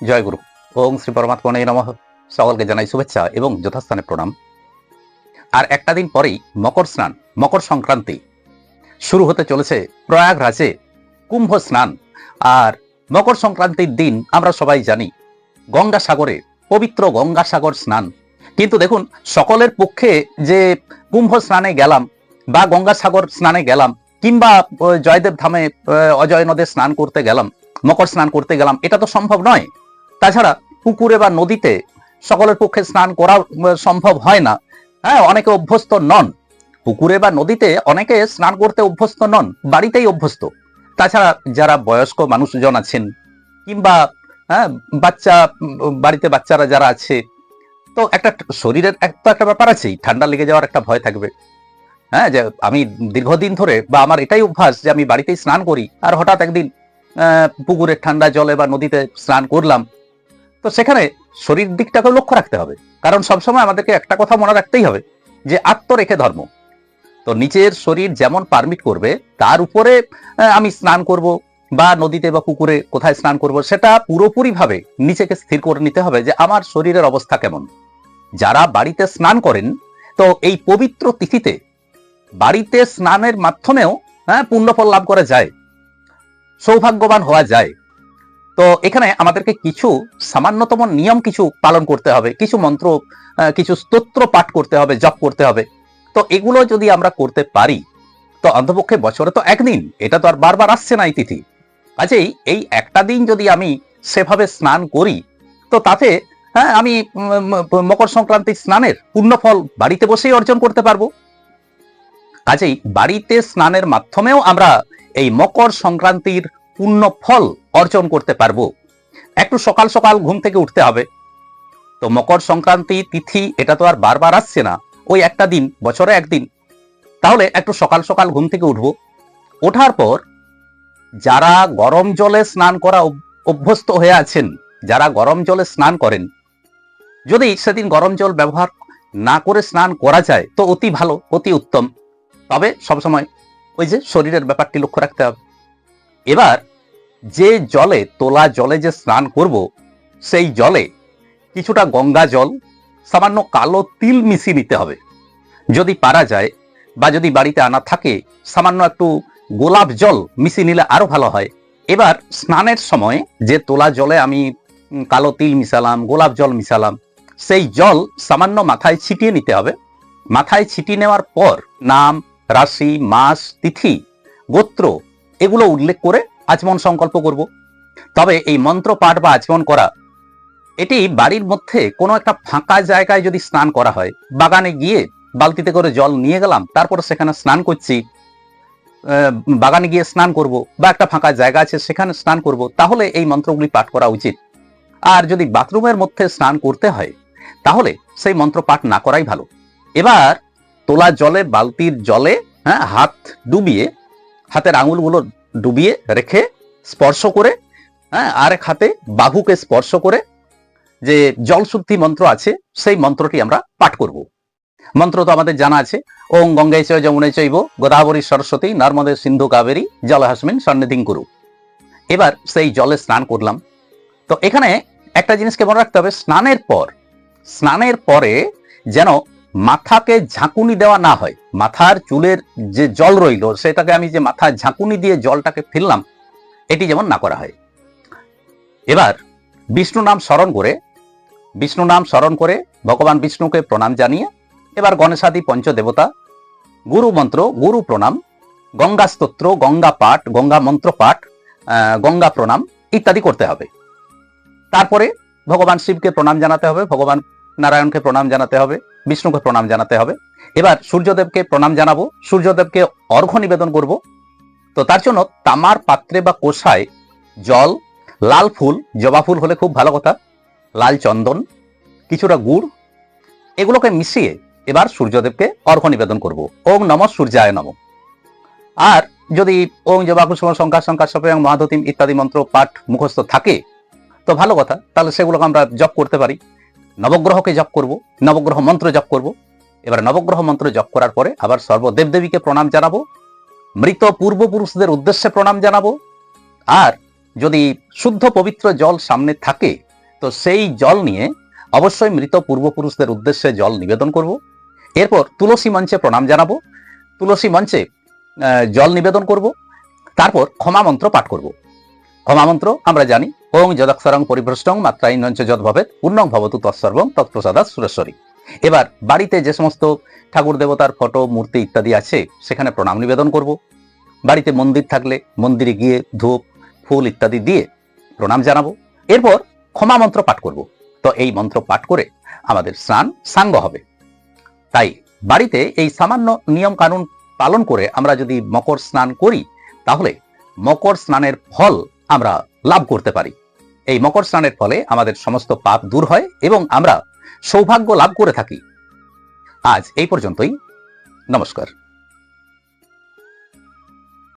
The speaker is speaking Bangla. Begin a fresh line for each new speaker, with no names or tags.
জয় গুরু। ওং শ্রী পরমাত্মনে নমঃ। সকলকে জানাই শুভেচ্ছা এবং যথাস্থানে প্রণাম। আর একটা দিন পরেই মকর স্নান, মকর সংক্রান্তি শুরু হতে চলেছে প্রয়াগরাজে কুম্ভ স্নান। আর মকর সংক্রান্তির দিন আমরা সবাই জানি, গঙ্গাসাগরে, পবিত্র গঙ্গাসাগর স্নান। কিন্তু দেখুন, সকলের পক্ষে যে কুম্ভ স্নানে গেলাম বা গঙ্গাসাগর স্নানে গেলাম, কিংবা জয়দেব ধামে অজয় নদে স্নান করতে গেলাম, মকর স্নান করতে গেলাম, এটা তো সম্ভব নয়। তাছাড়া পুকুরে বা নদীতে সকলের পক্ষে স্নান করা সম্ভব হয় না। হ্যাঁ অনেকে অভ্যস্ত নন। পুকুরে বা নদীতে অনেকে স্নান করতে অভ্যস্ত নন, বাড়িতেই অভ্যস্ত। তাছাড়া যারা বয়স্ক মানুষজন আছেন, কিংবা হ্যাঁ বাচ্চা বাড়িতে বাচ্চারা যারা আছে, তো একটা শরীরের এক তো একটা ব্যাপার আছেই, ঠান্ডা লেগে যাওয়ার একটা ভয় থাকবে। হ্যাঁ যে আমি দীর্ঘদিন ধরে বা আমার এটাই অভ্যাস যে আমি বাড়িতেই স্নান করি, আর হঠাৎ একদিন পুকুরের ঠান্ডা জলে বা নদীতে স্নান করলাম তো সেখানে শরীর দিকটাকে লক্ষ্য রাখতে হবে। কারণ সবসময় আমাদেরকে একটা কথা মনে রাখতেই হবে যে আত্ম রেখে ধর্ম। তো নিচের শরীর যেমন পারমিট করবে, তার উপরে আমি স্নান করব বা নদীতে বা পুকুরে কোথায় স্নান করব, সেটা পুরোপুরিভাবে নিজেকে স্থির করে নিতে হবে যে আমার শরীরের অবস্থা কেমন। যারা বাড়িতে স্নান করেন, তো এই পবিত্র তিথিতে বাড়িতে স্নানের মাধ্যমেও হ্যাঁ পুণ্যফল লাভ করা যায়, সৌভাগ্যবান হওয়া যায়। তো এখানে আমাদেরকে কিছু সামান্যতম নিয়ম কিছু পালন করতে হবে, কিছু মন্ত্র কিছু স্তোত্র পাঠ করতে হবে, জপ করতে হবে। তো এগুলো যদি আমরা করতে পারি, তো অন্তপক্ষে বছরে তো একদিন, এটা তো আর বারবার আসছে না এই তিথি। কাজেই এই একটা দিন যদি আমি সেভাবে স্নান করি, তো তাতে হ্যাঁ আমি মকর সংক্রান্তির স্নানের পুণ্যফল বাড়িতে বসেই অর্জন করতে পারব। কাজেই বাড়িতে স্নানের মাধ্যমেও আমরা এই মকর সংক্রান্তির পূর্ণ ফল অর্জন করতে পারব। একটু সকাল সকাল ঘুম থেকে উঠতে হবে। তো মকর সংক্রান্তি তিথি, এটা তো আর বারবার আসছে না। ওই একটা দিন, বছরে একদিন। তাহলে একটু সকাল সকাল ঘুম থেকে উঠবো। ওঠার পর যারা গরম জলে স্নান করা অভ্যস্ত হয়ে আছেন, যারা গরম জলে স্নান করেন, যদি সেদিন গরম জল ব্যবহার না করে স্নান করা যায়, তো অতি ভালো, অতি উত্তম। তবে সবসময় ওই যে শরীরের ব্যাপারটি লক্ষ্য রাখতে হবে। এবার যে জলে, তোলা জলে যে স্নান করব, সেই জলে কিছুটা গঙ্গা জল, সামান্য কালো তিল মিশিয়ে নিতে হবে। যদি পারা যায় বা যদি বাড়িতে আনা থাকে, সামান্য একটু গোলাপ জল মিশিয়ে নিলে আরও ভালো হয়। এবার স্নানের সময় যে তোলা জলে আমি কালো তিল মিশালাম, গোলাপ জল মিশালাম, সেই জল সামান্য মাথায় ছিটিয়ে নিতে হবে। মাথায় ছিটিয়ে নেওয়ার পর নাম, রাশি, মাস, তিথি, গোত্র, এগুলো উল্লেখ করে আচমন সংকল্প করব। তবে এই মন্ত্র পাঠ বা আচমন করা, এটি বাড়ির মধ্যে কোনো একটা ফাঁকা জায়গায় যদি স্নান করা হয়, বাগানে গিয়ে বালতিতে করে জল নিয়ে গেলাম, তারপর সেখানে স্নান করছি বাগানে গিয়ে স্নান করব বা একটা ফাঁকা জায়গা আছে সেখানে স্নান করব, তাহলে এই মন্ত্রগুলি পাঠ করা উচিত। আর যদি বাথরুমের মধ্যে স্নান করতে হয়, তাহলে সেই মন্ত্র পাঠ না করাই ভালো। এবার তোলা জলে, বালতির জলে হ্যাঁ হাত ডুবিয়ে হাতের আঙুলগুলো ডুবিয়ে রেখে স্পর্শ করে হ্যাঁ আর এক হাতে বাহুকে স্পর্শ করে যে জল শুদ্ধি মন্ত্র আছে, সেই মন্ত্রটি আমরা পাঠ করব। মন্ত্র তো আমাদের জানা আছে, ওং গঙ্গাই চয় যমুনে চৈব, গোদাবরী সরস্বতী, নর্মদে সিন্ধু কাবেরী, জলহাসমিন সন্নিধিং করু। এবার সেই জলে স্নান করলাম। তো এখানে একটা জিনিসকে মনে রাখতে হবে, স্নানের পর, স্নানের পরে যেন মাথাকে ঝাঁকুনি দেওয়া না হয়। মাথার চুলের যে জল রইল, সেটাকে আমি যে মাথা ঝাঁকুনি দিয়ে জলটাকে ফেললাম, এটি যেমন না করা হয়। এবার বিষ্ণু নাম স্মরণ করে, বিষ্ণু নাম স্মরণ করে ভগবান বিষ্ণুকে প্রণাম জানিয়ে, এবার গণেশাদি পঞ্চদেবতা, গুরু মন্ত্র, গুরু প্রণাম, গঙ্গা স্তোত্র, গঙ্গা পাঠ, গঙ্গা মন্ত্র পাঠ গঙ্গা প্রণাম ইত্যাদি করতে হবে। তারপরে ভগবান শিবকে প্রণাম জানাতে হবে, ভগবান নারায়ণকে প্রণাম জানাতে হবে। বিষ্ণুকে প্রণাম জানাতে হবে। এবার সূর্যদেবকে প্রণাম জানাব। সূর্যদেবকে অর্ঘ্য নিবেদন করব। তো তার জন্য তামার পাত্রে বা কোষায় জল, লাল ফুল, জবা ফুল হলে খুব ভালো কথা, লাল চন্দন, কিছুটা গুড়, এগুলোকে মিশিয়ে এবার সূর্যদেবকে অর্ঘ্য নিবেদন করব। ওং নম সূর্যায় নম। আর যদি ওং জবা কুসুম সংখ্যা সংখ্যা সপয়ং মহাদতিম ইত্যাদি মন্ত্র পাঠ মুখস্থ থাকে, তো ভালো কথা, তাহলে সেগুলোকে আমরা জপ করতে পারি। নবগ্রহকে জপ করব, নবগ্রহ মন্ত্র জপ করব। এবার নবগ্রহ মন্ত্র জপ করার পরে আবার সর্বদেবদেবীকে প্রণাম জানাব, মৃত পূর্বপুরুষদের উদ্দেশ্যে প্রণাম জানাব। আর যদি শুদ্ধ পবিত্র জল সামনে থাকে, তো সেই জল নিয়ে অবশ্যই মৃত পূর্বপুরুষদের উদ্দেশ্যে জল নিবেদন করব। এরপর তুলসী মঞ্চে প্রণাম জানাব, তুলসী মঞ্চে জল নিবেদন করব, তারপর ক্ষমা মন্ত্র পাঠ করব। ক্ষমা মন্ত্র আমরা জানি ওং যদক্ষরং পরিভ্রষ্টং মাত্রাইনঞ্চ যদ ভবেত পূর্ণং ভবতু তৎসর্বং তৎপ্রসাদা সুরেশ্বরী। এবার বাড়িতে যে সমস্ত ঠাকুর দেবতার ফটো, মূর্তি ইত্যাদি আছে, সেখানে প্রণাম নিবেদন করব। বাড়িতে মন্দির থাকলে মন্দিরে গিয়ে ধূপ, ফুল ইত্যাদি দিয়ে প্রণাম জানাব। এরপর ক্ষমা মন্ত্র পাঠ করব। তো এই মন্ত্র পাঠ করে আমাদের স্নান সাঙ্গ হবে। তাই বাড়িতে এই সামান্য নিয়ম কানুন পালন করে আমরা যদি মকর স্নান করি, তাহলে মকর স্নানের ফল আমরা লাভ করতে পারি। এই মকর স্নানের ফলে আমাদের সমস্ত পাপ দূর হয় এবং আমরা সৌভাগ্য লাভ করে থাকি। আজ এই পর্যন্তই। নমস্কার।